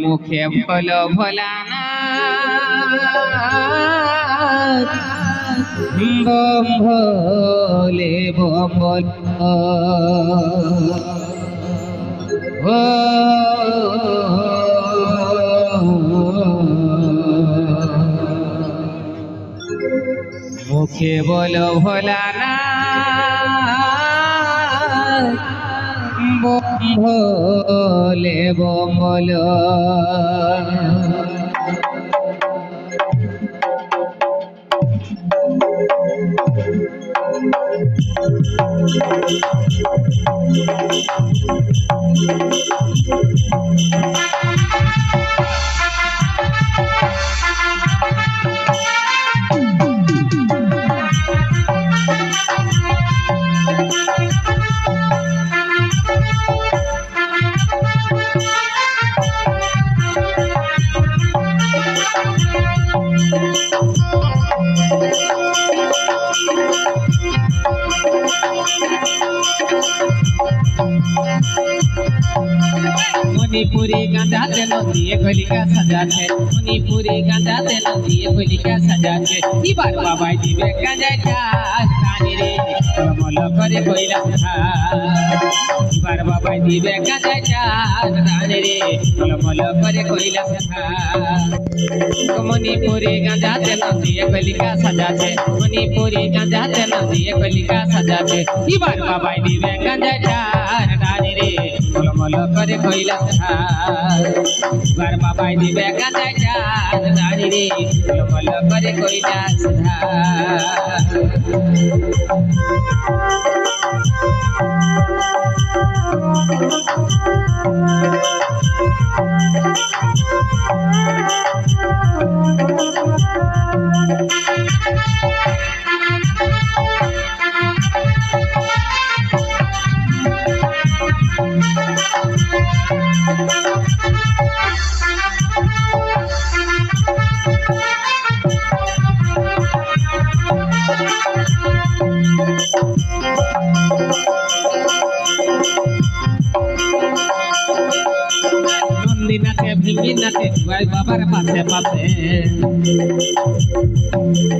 মুখে ভোল ভোলা না বম ভোলে বম বল ও মুখে বলো ভোলা না বম ভোলে বম বলো মণিপুরি গাঁজাতে নদিয়ে কলিকা সাজাছে মণিপুরি গাঁজাতে নদিয়ে কলিকা সাজাছে এবার বাবাই দিবে গাঁজাটা রানী রে মল করে কইলা এবার বাবাই দিবে গাঁজাটা রানী রে মল করে কইলা মণিপুরি গাঁজাতে নদিয়ে কলিকা সাজাছে মণিপুরি গাঁজাতে নদিয়ে কলিকা সাজাছে এবার বাবাই দিবে গাঁজাটা রানী রে মল করে কইলা বার বাই দিবে গাঁজাটা নারী রে মল করে কইলা নন্দী নাচে ভিঙ্গি নাচে ভাই বাবার পাশে পাশে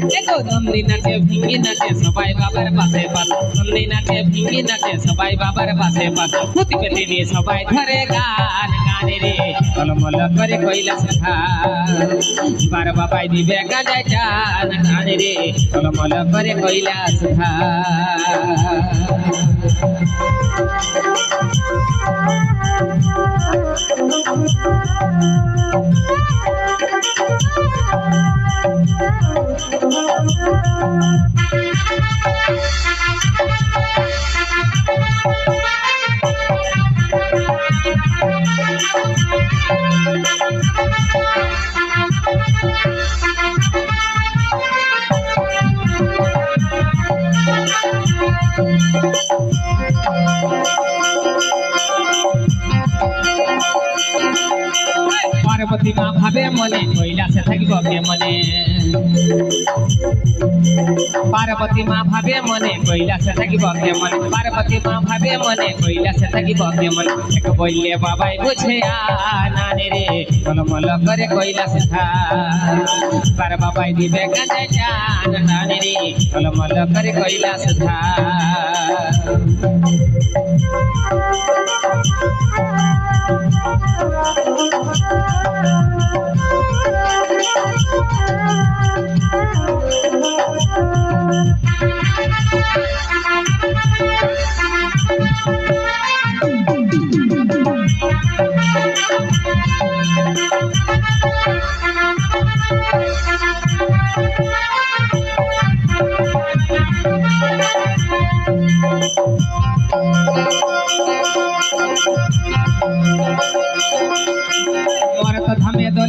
দেখো নন্দী নাচে ভিঙ্গি নাচে সবাই বাবার পাশে পাশে নন্দী নাচে ভিঙ্গি নাচে সবাই বাবার পাশে পাশে নিয়ে সবাই ধরে গান গানে রে কলমল করে কইলা শেখা বার বাবাই দিবে গাজায় টান গানে রে কলমল করে কইলা শেখা পার্বতী মা ভাবে মনে, কৈলাসে থাকিব কে মনে পার্বতী মা ভাবে মনে, কৈলাসে থাকিব কে মনে পার্বতী মা ভাবে মনে, কৈলাসে থাকিব কে মনে এক বললে, বাবাই বুঝে আনানে রে। মলমল করে কৈলাসে থা পার বাবাই দিবে গাজা জান নানে রে মলমল করে কৈলাসে থা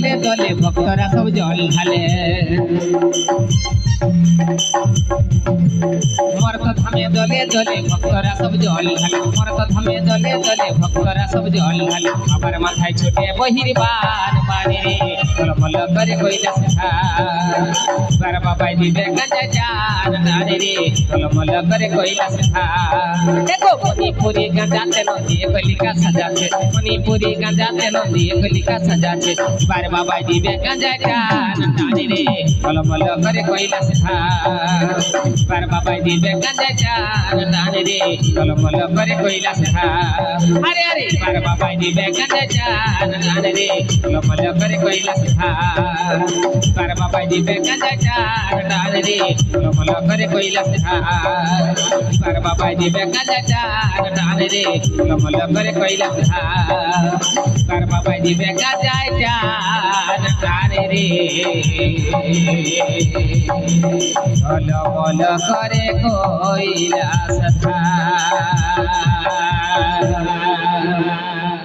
দলে দলে ভক্তরা সব জল ঢালে। মরত ধামে দলে দলে ভক্তরা সব জল ঢালে। মরত ধামে দলে দলে ভক্তরা সব জল ঢালে। আবার মাথায় ছোটে বহির বান বানে রে কলমল করে কৈলাস ধার। বার বাবাই গাঁজা চান নারে রে ঝলমল করে কৈলাস ধার। দেখো মণিপুরি গাঁজাতে নদী কলিকা সাজাছে মণিপুরি গাঁজাতে নদী কলিকা সাজাছে বার বাবাই গাঁজা চান নারে রে ঝলমল করে কৈলাস ধার। বার বাবাই দিবে গাঁজা চান নারে রে। ঝলমল করে কৈলাস ধার আরে আরে। বার বাবাই দিবে গাঁজা চান নারে রে। ঝলমল করে কৈলাস ধার বার বাবাই দিবে গাঁজা চান নারে রে। ঝলমল করে কৈলাস ধার বার বাবাই দিবে গাঁজা চান নারে রে। ঝলমল করে কৈলাস ধার বার বাবাই দিবে গাঁজা চান নারে রে। ঝলমল করে কইলা ধার